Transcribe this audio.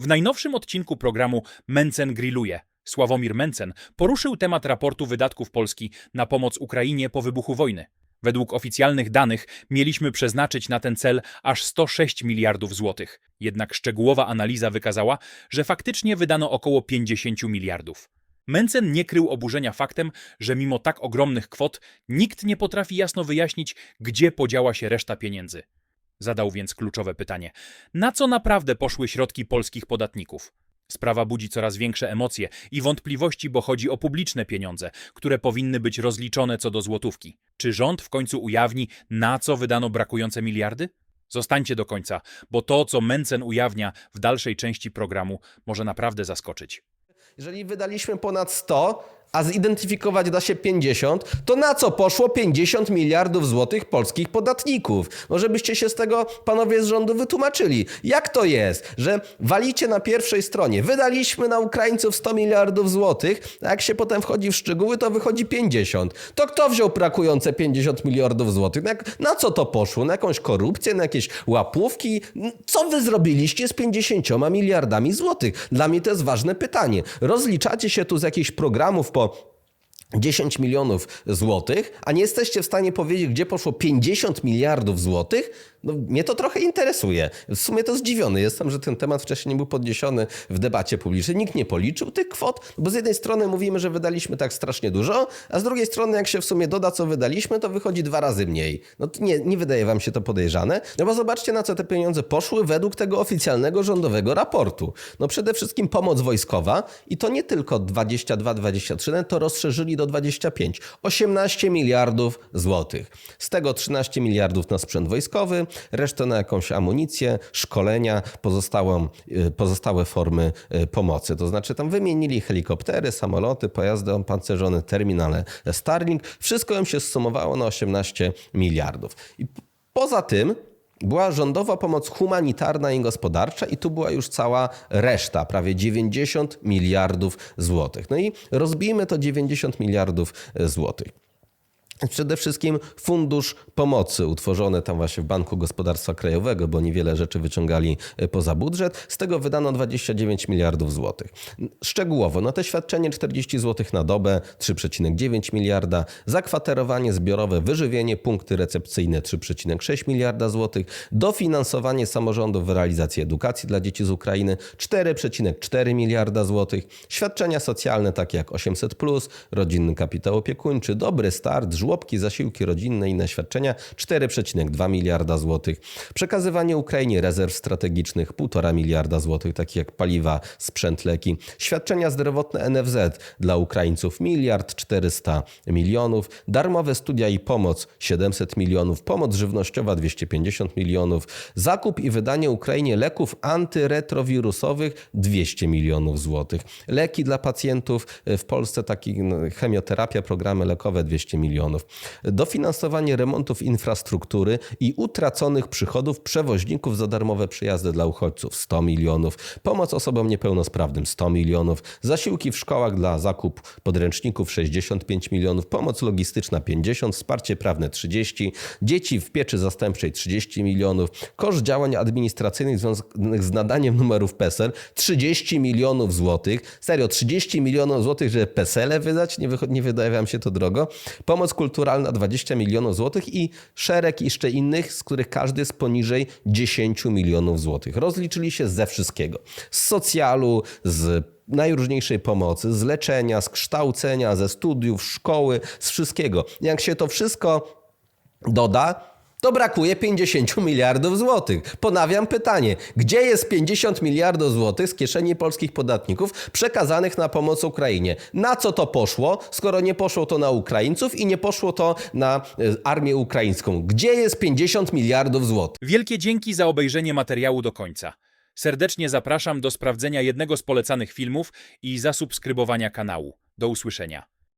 W najnowszym odcinku programu Mencen grilluje Sławomir Mencen poruszył temat raportu wydatków Polski na pomoc Ukrainie po wybuchu wojny. Według oficjalnych danych mieliśmy przeznaczyć na ten cel aż 106 miliardów złotych. Jednak szczegółowa analiza wykazała, że faktycznie wydano około 50 miliardów. Mencen nie krył oburzenia faktem, że mimo tak ogromnych kwot nikt nie potrafi jasno wyjaśnić, gdzie podziała się reszta pieniędzy. Zadał więc kluczowe pytanie: na co naprawdę poszły środki polskich podatników? Sprawa budzi coraz większe emocje i wątpliwości, bo chodzi o publiczne pieniądze, które powinny być rozliczone co do złotówki. Czy rząd w końcu ujawni, na co wydano brakujące miliardy? Zostańcie do końca, bo to, co Mencen ujawnia w dalszej części programu, może naprawdę zaskoczyć. Jeżeli wydaliśmy ponad 100, a zidentyfikować da się 50, to na co poszło 50 miliardów złotych polskich podatników? Może byście się z tego, panowie z rządu, wytłumaczyli. Jak to jest, że walicie na pierwszej stronie, wydaliśmy na Ukraińców 100 miliardów złotych, a jak się potem wchodzi w szczegóły, to wychodzi 50. To kto wziął brakujące 50 miliardów złotych? Na, jak- na co to poszło? Na jakąś korupcję, na jakieś łapówki? Co wy zrobiliście z 50 miliardami złotych? Dla mnie to jest ważne pytanie. Rozliczacie się tu z jakichś programów po 10 milionów złotych, a nie jesteście w stanie powiedzieć, gdzie poszło 50 miliardów złotych? No, mnie to trochę interesuje. W sumie to zdziwiony jestem, że ten temat wcześniej nie był podniesiony w debacie publicznej. Nikt nie policzył tych kwot, bo z jednej strony mówimy, że wydaliśmy tak strasznie dużo, a z drugiej strony jak się w sumie doda, co wydaliśmy, to wychodzi dwa razy mniej. No nie, nie wydaje wam się to podejrzane? No bo zobaczcie, na co te pieniądze poszły według tego oficjalnego rządowego raportu. No przede wszystkim pomoc wojskowa i to nie tylko 22-23, to rozszerzyli do 25. 18 miliardów złotych. Z tego 13 miliardów na sprzęt wojskowy, resztę na jakąś amunicję, szkolenia, pozostałą, y, pozostałe formy y, pomocy. To znaczy tam wymienili helikoptery, samoloty, pojazdy opancerzone, terminale Starlink. Wszystko im się zsumowało na 18 miliardów. I poza tym była rządowa pomoc humanitarna i gospodarcza i tu była już cała reszta, prawie 90 miliardów złotych. No i rozbijmy to 90 miliardów złotych. Przede wszystkim fundusz pomocy utworzony tam właśnie w Banku Gospodarstwa Krajowego, bo niewiele rzeczy wyciągali e, poza budżet. Z tego wydano 29 miliardów złotych. Szczegółowo, no te świadczenie 40 zł na dobę 3,9 miliarda, zakwaterowanie zbiorowe, wyżywienie, punkty recepcyjne 3,6 miliarda złotych, dofinansowanie samorządów w realizacji edukacji dla dzieci z Ukrainy 4,4 miliarda złotych, świadczenia socjalne takie jak 800, rodzinny kapitał opiekuńczy, dobry start, żłobki, zasiłki rodzinne i inne świadczenia 4,2 miliarda złotych, przekazywanie Ukrainie rezerw strategicznych 1,5 miliarda złotych, takich jak paliwa, sprzęt, leki, świadczenia zdrowotne NFZ dla Ukraińców miliard 400 milionów, darmowe studia i pomoc 700 milionów, pomoc żywnościowa 250 milionów, zakup i wydanie Ukrainie leków antyretrowirusowych 200 milionów złotych, leki dla pacjentów w Polsce, taki no, chemioterapia, programy lekowe 200 milionów, dofinansowanie remontów infrastruktury i utraconych przychodów przewoźników za darmowe przyjazdy dla uchodźców 100 milionów, pomoc osobom niepełnosprawnym 100 milionów, zasiłki w szkołach dla zakup podręczników 65 milionów, pomoc logistyczna 50, wsparcie prawne 30, dzieci w pieczy zastępczej 30 milionów, koszt działań administracyjnych związanych z nadaniem numerów PESEL 30 milionów złotych. Serio, 30 milionów złotych, żeby PESELe wydać? Nie, nie wydaje wam się to drogo. Pomoc kulturalna 20 milionów złotych i szereg jeszcze innych, z których każdy jest poniżej 10 milionów złotych. Rozliczyli się ze wszystkiego. Z socjalu, z najróżniejszej pomocy, z leczenia, z kształcenia, ze studiów, szkoły, z wszystkiego. Jak się to wszystko doda, to brakuje 50 miliardów złotych. Ponawiam pytanie, gdzie jest 50 miliardów złotych z kieszeni polskich podatników przekazanych na pomoc Ukrainie? Na co to poszło, skoro nie poszło to na Ukraińców i nie poszło to na e, armię ukraińską? Gdzie jest 50 miliardów złotych? Wielkie dzięki za obejrzenie materiału do końca. Serdecznie zapraszam do sprawdzenia jednego z polecanych filmów i zasubskrybowania kanału. Do usłyszenia.